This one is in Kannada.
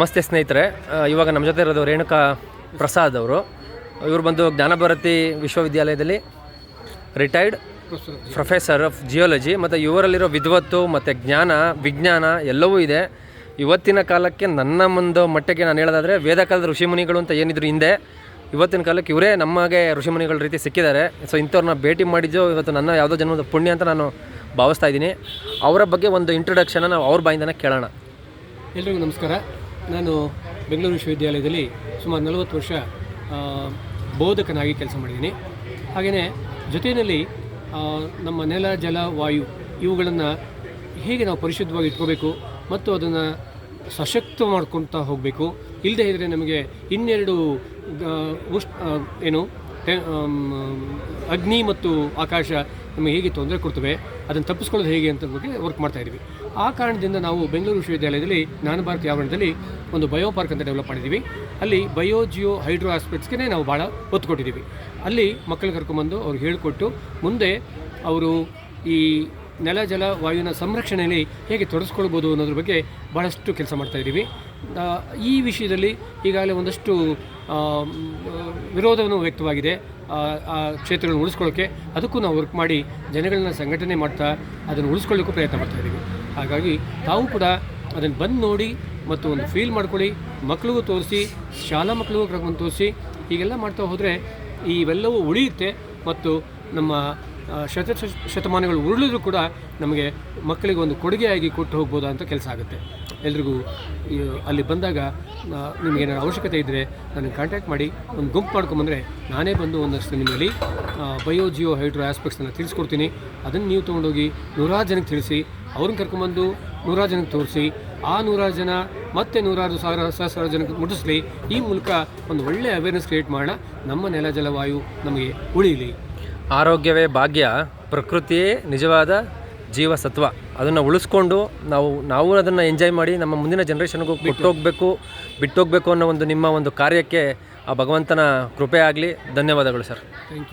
ನಮಸ್ತೆ ಸ್ನೇಹಿತರೆ. ಇವಾಗ ನಮ್ಮ ಜೊತೆ ಇರೋದು ರೇಣುಕಾ ಪ್ರಸಾದ್ ಅವರು. ಇವರು ಬಂದು ಜ್ಞಾನಭಾರತಿ ವಿಶ್ವವಿದ್ಯಾಲಯದಲ್ಲಿ ರಿಟೈರ್ಡ್ ಪ್ರೊಫೆಸರ್ ಆಫ್ ಜಿಯೋಲಜಿ ಮತ್ತು ಇವರಲ್ಲಿರೋ ವಿದ್ವತ್ತು ಮತ್ತು ಜ್ಞಾನ, ವಿಜ್ಞಾನ ಎಲ್ಲವೂ ಇದೆ. ಇವತ್ತಿನ ಕಾಲಕ್ಕೆ ನನ್ನ ಒಂದು ಮಟ್ಟಕ್ಕೆ ನಾನು ಹೇಳೋದಾದರೆ ವೇದಕಾಲದ ಋಷಿಮುನಿಗಳು ಅಂತ ಏನಿದ್ರು ಹಿಂದೆ, ಇವತ್ತಿನ ಕಾಲಕ್ಕೆ ಇವರೇ ನಮಗೆ ಋಷಿಮುನಿಗಳ ರೀತಿ ಸಿಕ್ಕಿದ್ದಾರೆ. ಸೊ ಇಂಥವ್ರನ್ನ ಭೇಟಿ ಮಾಡಿದ್ದು ಇವತ್ತು ನನ್ನ ಯಾವುದೋ ಜನ್ಮದ ಪುಣ್ಯ ಅಂತ ನಾನು ಭಾವಿಸ್ತಾ ಇದ್ದೀನಿ. ಅವರ ಬಗ್ಗೆ ಒಂದು ಇಂಟ್ರೊಡಕ್ಷನ್ನ ನಾವು ಅವ್ರ ಬಾಯಿಂದನೇ ಕೇಳೋಣ. ಎಲ್ರಿಗೂ ನಮಸ್ಕಾರ. ನಾನು ಬೆಂಗಳೂರು ವಿಶ್ವವಿದ್ಯಾಲಯದಲ್ಲಿ ಸುಮಾರು ನಲವತ್ತು ವರ್ಷ ಬೋಧಕನಾಗಿ ಕೆಲಸ ಮಾಡಿದ್ದೀನಿ. ಹಾಗೆಯೇ ಜೊತೆಯಲ್ಲಿ ನಮ್ಮ ನೆಲ, ಜಲ, ವಾಯು ಇವುಗಳನ್ನು ಹೇಗೆ ನಾವು ಪರಿಶುದ್ಧವಾಗಿ ಇಟ್ಕೋಬೇಕು ಮತ್ತು ಅದನ್ನು ಸಶಕ್ತ ಮಾಡ್ಕೊತಾ ಹೋಗಬೇಕು ಇಲ್ಲದೇ ಇದ್ದರೆ ನಮಗೆ ಇನ್ನೆರಡು ಉಷ್ ಏನು ಅಗ್ನಿ ಮತ್ತು ಆಕಾಶ ನಮಗೆ ಹೇಗೆ ತೊಂದರೆ ಕೊಡ್ತವೆ ಅದನ್ನು ತಪ್ಪಿಸ್ಕೊಳ್ಳೋದು ಹೇಗೆ ಅಂತ ಬಗ್ಗೆ ವರ್ಕ್ ಮಾಡ್ತಾ ಇದ್ದೀವಿ. ಆ ಕಾರಣದಿಂದ ನಾವು ಬೆಂಗಳೂರು ವಿಶ್ವವಿದ್ಯಾಲಯದಲ್ಲಿ ಜ್ಞಾನ ಭಾರತಿ ಆವರಣದಲ್ಲಿ ಒಂದು ಬಯೋ ಪಾರ್ಕ್ ಅಂತ ಡೆವಲಪ್ ಮಾಡಿದ್ದೀವಿ. ಅಲ್ಲಿ ಬಯೋ ಜಿಯೋ ಹೈಡ್ರೋ ಆಸ್ಪೆಕ್ಟ್ಸ್ಗೆ ನಾವು ಭಾಳ ಒತ್ತು ಕೊಟ್ಟಿದ್ದೀವಿ. ಅಲ್ಲಿ ಮಕ್ಕಳು ಕರ್ಕೊಂಬಂದು ಅವ್ರಿಗೆ ಹೇಳಿಕೊಟ್ಟು ಮುಂದೆ ಅವರು ಈ ನೆಲ ಜಲ ವಾಯುವಿನ ಸಂರಕ್ಷಣೆಯಲ್ಲಿ ಹೇಗೆ ತೊಡಗಿಸ್ಕೊಳ್ಬೋದು ಅನ್ನೋದ್ರ ಬಗ್ಗೆ ಭಾಳಷ್ಟು ಕೆಲಸ ಮಾಡ್ತಾ ಇದ್ದೀವಿ. ಆ, ಈ ವಿಷಯದಲ್ಲಿ ಈಗಾಗಲೇ ಒಂದಷ್ಟು ವಿರೋಧವನ್ನು ವ್ಯಕ್ತವಾಗಿದೆ. ಆ, ಕ್ಷೇತ್ರಗಳನ್ನು ಉಳಿಸ್ಕೊಳ್ಳೋಕ್ಕೆ ಅದಕ್ಕೂ ನಾವು ವರ್ಕ್ ಮಾಡಿ ಜನಗಳನ್ನ ಸಂಘಟನೆ ಮಾಡ್ತಾ ಅದನ್ನು ಉಳಿಸ್ಕೊಳ್ಳೋಕ್ಕೂ ಪ್ರಯತ್ನ ಮಾಡ್ತಾ ಇದ್ದೀವಿ. ಹಾಗಾಗಿ ತಾವು ಕೂಡ ಅದನ್ನು ಬಂದು ನೋಡಿ ಮತ್ತು ಒಂದು ಫೀಲ್ ಮಾಡ್ಕೊಳ್ಳಿ ಮಕ್ಕಳಿಗೂ ತೋರಿಸಿ ಶಾಲಾ ಮಕ್ಕಳಿಗೂ ಕರ್ಕೊಂಡು ತೋರಿಸಿ ಹೀಗೆಲ್ಲ ಮಾಡ್ತಾ ಹೋದರೆ ಇವೆಲ್ಲವೂ ಉಳಿಯುತ್ತೆ ಮತ್ತು ನಮ್ಮ ಶತ ಶತ- ಶತಮಾನಗಳು ಉರುಳಿದ್ರು ಕೂಡ ನಮಗೆ ಮಕ್ಕಳಿಗೆ ಒಂದು ಕೊಡುಗೆಯಾಗಿ ಕೊಟ್ಟು ಹೋಗ್ಬೋದಾ ಅಂತ ಕೆಲಸ ಆಗುತ್ತೆ. ಎಲ್ರಿಗೂ ಅಲ್ಲಿ ಬಂದಾಗ ನಿಮಗೇನಾದ್ರು ಅವಶ್ಯಕತೆ ಇದ್ದರೆ ನನಗೆ ಕಾಂಟ್ಯಾಕ್ಟ್ ಮಾಡಿ, ಒಂದು ಗುಂಪು ಮಾಡ್ಕೊಂಬಂದರೆ ನಾನೇ ಬಂದು ಒಂದಷ್ಟು ನಿಮ್ಮಲ್ಲಿ ಬಯೋ ಜಿಯೋ ಹೈಡ್ರೋ ಆಸ್ಪೆಕ್ಟ್ಸನ್ನು ತಿಳಿಸ್ಕೊಡ್ತೀನಿ. ಅದನ್ನು ನೀವು ತೊಗೊಂಡೋಗಿ ನೂರಾರು ಜನಕ್ಕೆ ತಿಳಿಸಿ, ಅವ್ರನ್ನ ಕರ್ಕೊಂಬಂದು ನೂರಾರು ಜನಕ್ಕೆ ತೋರಿಸಿ, ಆ ನೂರಾರು ಜನ ಮತ್ತೆ ನೂರಾರು ಸಾವಿರ ಸಹಸ್ರಾರು ಜನಕ್ಕೆ ಮುಟ್ಟಿಸ್ಲಿ. ಈ ಮೂಲಕ ಒಂದು ಒಳ್ಳೆಯ ಅವೇರ್ನೆಸ್ ಕ್ರಿಯೇಟ್ ಮಾಡೋಣ. ನಮ್ಮ ನೆಲ ಜಲವಾಯು ನಮಗೆ ಉಳಿಯಲಿ ಆರೋಗ್ಯವೇ ಭಾಗ್ಯ ಪ್ರಕೃತಿಯೇ ನಿಜವಾದ ಜೀವಸತ್ವ. ಅದನ್ನು ಉಳಿಸ್ಕೊಂಡು ನಾವು ನಾವು ಅದನ್ನು ಎಂಜಾಯ್ ಮಾಡಿ ನಮ್ಮ ಮುಂದಿನ ಜನ್ರೇಷನ್ಗೂ ಬಿಟ್ಟೋಗಬೇಕು ಬಿಟ್ಟೋಗ್ಬೇಕು ಅನ್ನೋ ಒಂದು ನಿಮ್ಮ ಒಂದು ಕಾರ್ಯಕ್ಕೆ ಆ ಭಗವಂತನ ಕೃಪೆ ಆಗಲಿ. ಧನ್ಯವಾದಗಳು ಸರ್. Thank you